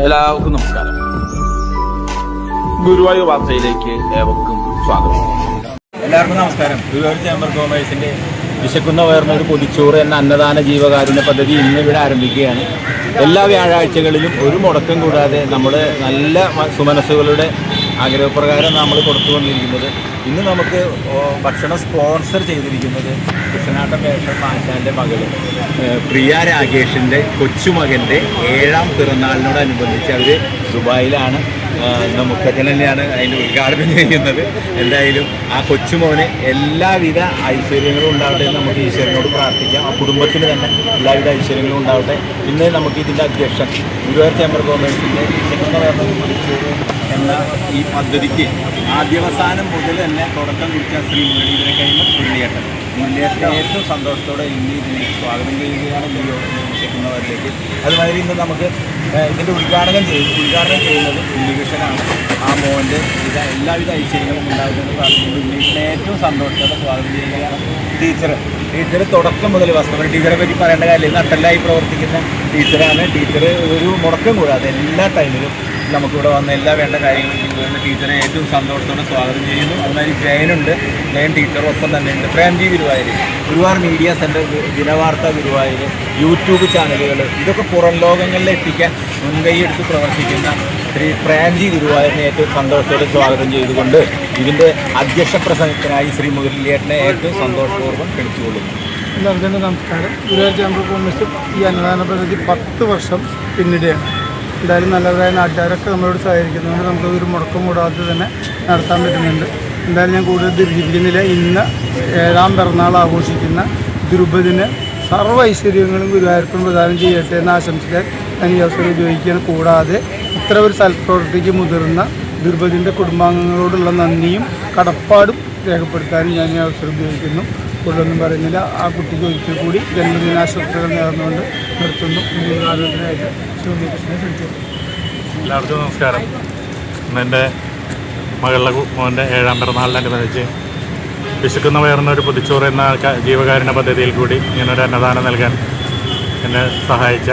എല്ലാവർക്കും നമസ്കാരം. ഗുരുവായൂർ വാർത്തയിലേക്ക് ഏവർക്കും സ്വാഗതം. എല്ലാവർക്കും നമസ്കാരം. ഗുരുവായൂർ ചേംബർ കോമേഴ്സിന്റെ വിശക്കുന്ന ഉയർന്ന ഒരു പൊതിച്ചോറ് എന്ന അന്നദാന ജീവകാരുണ്യ പദ്ധതി ഇന്ന് ഇവിടെ ആരംഭിക്കുകയാണ്. എല്ലാ വ്യാഴാഴ്ചകളിലും ഒരു മുടക്കം കൂടാതെ നമ്മൾ നല്ല സുമനസ്സുകളുടെ ആഗ്രഹപ്രകാരം നമ്മൾ കൊടുത്തുകൊണ്ടിരിക്കുന്നത്. ഇന്ന് നമുക്ക് ഭക്ഷണം സ്പോൺസർ ചെയ്തിരിക്കുന്നത് കൃഷ്ണനാട്ടം വേഷം മാഷാന്റെ മകൾ പ്രിയ രാകേഷിന്റെ കൊച്ചുമകന്റെ ഏഴാം പിറന്നാളിനോടനുബന്ധിച്ച് അവർ ദുബായിലാണ്. മുഖ്യത്തിൽ തന്നെയാണ് അതിന്റെ ഉദ്ഘാടനം ചെയ്യുന്നത്. എന്തായാലും ആ കൊച്ചുമോന് എല്ലാവിധ ഐശ്വര്യങ്ങളും ഉണ്ടാവട്ടെ എന്ന് നമുക്ക് ഈശ്വരനോട് പ്രാർത്ഥിക്കാം. ആ കുടുംബത്തിന് തന്നെ എല്ലാവിധ ഐശ്വര്യങ്ങളും ഉണ്ടാവട്ടെ. ഇന്ന് നമുക്ക് ഇതിന്റെ അധ്യക്ഷൻ ഗുരുവായൂർ ചേംബർ ഗവൺമെന്റിന്റെ എന്ന ഈ പദ്ധതിക്ക് ആദ്യവസാനം മുതൽ തന്നെ തുടക്കം കുറിച്ച ശ്രീ മുരളീധര കഴിഞ്ഞ മുരളിയേട്ടൻ. മുരളിയേട്ടൻ ഏറ്റവും സന്തോഷത്തോടെ ഇന്ന് ഇതിനെ സ്വാഗതം ചെയ്യുകയാണ് ഈ യോഗത്തിൽ വിശക്കുന്നവരിലേക്ക് അതുമാതിരി ഇന്ന് നമുക്ക് ഇതിന്റെ ഉദ്ഘാടനം ചെയ്ത് ഉദ്ഘാടനം ചെയ്യുന്നത് ഉണ്ണികൃഷ്ണനാണ്. ആ മോന്റെ ഇത് എല്ലാവിധ ഐശ്വര്യങ്ങളും ഉണ്ടാകുന്നത് പറഞ്ഞുകൊണ്ട് ഏറ്റവും സന്തോഷത്തോടെ സ്വാഗതം ചെയ്യുകയാണ് ടീച്ചർ. ടീച്ചർ തുടക്കം മുതൽ വസ്തുത ടീച്ചറെ പറ്റി പറയേണ്ട കാര്യമില്ല. നട്ടല്ലായി പ്രവർത്തിക്കുന്ന ടീച്ചറാണ്. ടീച്ചർ ഒരു മുടക്കം കൂടാതെ എല്ലാ ടൈമിലും നമുക്കിവിടെ വന്ന എല്ലാ വേണ്ട കാര്യങ്ങളും ചെയ്യുന്ന ടീച്ചറെ ഏറ്റവും സന്തോഷത്തോടെ സ്വാഗതം ചെയ്യുന്നു. അതുമാതിരി ജയനുണ്ട്. ജയൻ ടീച്ചറൊപ്പം തന്നെ ഉണ്ട്. Premji Guruvayur Guruvar media centre Dinavartha Guruvayur YouTube ചാനലുകൾ ഇതൊക്കെ പുറം ലോകങ്ങളിൽ എത്തിക്കാൻ മുൻകൈയെടുത്ത് പ്രവർത്തിക്കുന്ന ശ്രീ പ്രേംജി ഗുരുവായൂരിനെ ഏറ്റവും സന്തോഷത്തോടെ സ്വാഗതം ചെയ്തുകൊണ്ട് ഇതിന്റെ അധ്യക്ഷ പ്രസംഗത്തിനായി ശ്രീ മുരളിയേട്ടനെ ഏറ്റവും സന്തോഷപൂർവം ക്ഷണിച്ചുകൊള്ളുന്നു. എല്ലാവർക്കും നമസ്കാരം. ഗുരുവായൂർ ചേംബർ കോൺഗ്രസ് ഈ അന്നദാന പദ്ധതി പത്ത് വർഷം പിന്നിടുകയാണ്. എന്തായാലും നല്ലതായ നാട്ടുകാരൊക്കെ നമ്മളോട് സഹകരിക്കുന്നതുകൊണ്ട് നമുക്ക് ഒരു മുടക്കം കൂടാതെ തന്നെ നടത്താൻ പറ്റുന്നുണ്ട്. എന്തായാലും ഞാൻ കൂടുതൽ ദീർഘിപ്പിക്കുന്നില്ല ഇന്ന് ഏഴാം പിറന്നാൾ ആഘോഷിക്കുന്ന ദ്രുപദിന് സർവ ഐശ്വര്യങ്ങളും ഗുരുവായൂരപ്പൻ പ്രദാനം ചെയ്യട്ടെ എന്ന് ആശംസിക്കാൻ ഞാൻ ഈ അവസരം ഉപയോഗിക്കുകയാണ്. കൂടാതെ ഇത്ര ഒരു സൽപ്രവൃത്തിക്ക് മുതിർന്ന ദുർബദിന്റെ കുടുംബാംഗങ്ങളോടുള്ള നന്ദിയും കടപ്പാടും രേഖപ്പെടുത്താനും ഞാൻ ഈ അവസരം ഉപയോഗിക്കുന്നു. കൂടുതലൊന്നും പറയുന്നില്ല. ആ കുട്ടിക്ക് ഒരിക്കൽ കൂടി ജന്മദിനാശംസകൾ നേർന്നുകൊണ്ട് നിർത്തുന്നു. എല്ലാവർക്കും നമസ്കാരം. എന്റെ മകളുടെ മോന്റെ ഏഴാം പിറന്നാളിനനുബന്ധിച്ച് വിശക്കുന്ന വയറിന് ഒരു പുതിച്ചോറ് എന്ന ജീവകാരുണ്യ പദ്ധതിയിൽ കൂടി ഇങ്ങനൊരു അന്നദാനം നൽകാൻ എന്നെ സഹായിച്ച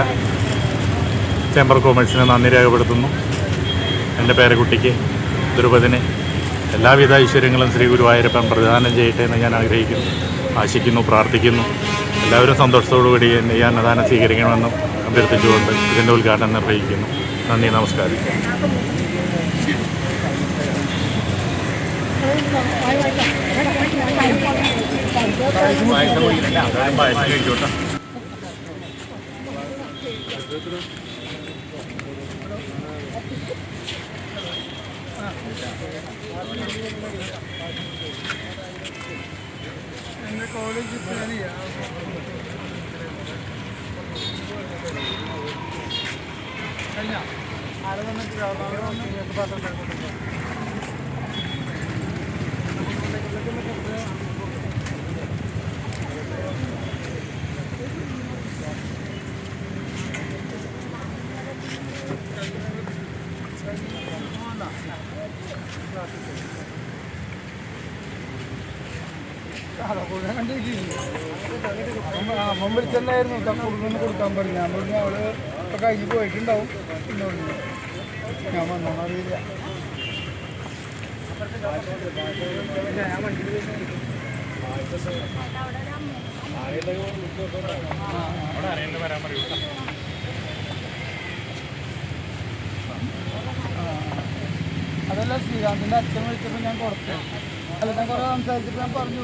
ചേംബർ കോമേഴ്സിന് നന്ദി രേഖപ്പെടുത്തുന്നു. എന്റെ പേരക്കുട്ടിക്ക് ദ്രുപദിന് എല്ലാവിധ ഐശ്വര്യങ്ങളും ശ്രീ ഗുരുവായൂരപ്പൻ പ്രദാനം ചെയ്യട്ടെ എന്ന് ഞാൻ ആഗ്രഹിക്കുന്നു. ആശിക്കുന്നു പ്രാർത്ഥിക്കുന്നു. എല്ലാവരും സന്തോഷത്തോടുകൂടി എന്നെ ഈ അന്നദാനം സ്വീകരിക്കണമെന്നും അഭ്യർത്ഥിച്ചുകൊണ്ട് ഇതിന്റെ ഉദ്ഘാടനം നിർവഹിക്കുന്നു. നന്ദി നമസ്കാരം. എന്റെ കോളേജ് പ്ലാൻ ചെയ്യാം കഴിഞ്ഞ ആരെ തന്നെ അമ്മ ചെന്നായിരുന്നു. കൊടുക്കുന്നു കൊടുക്കാൻ പറഞ്ഞു. ഞാൻ പറഞ്ഞു അവൾ ഇപ്പൊ കഴിഞ്ഞ് പോയിട്ടുണ്ടാവും. എന്ന് പറഞ്ഞു ഞാൻ വന്നോന്ന് അറിയില്ല. അതല്ല ശ്രീകാന്തിന്റെ അച്ഛൻ വിളിച്ചപ്പോൾ ഞാൻ കൊടുത്തു. അല്ല കുറെ സംസാരിച്ചപ്പോൾ ഞാൻ പറഞ്ഞു.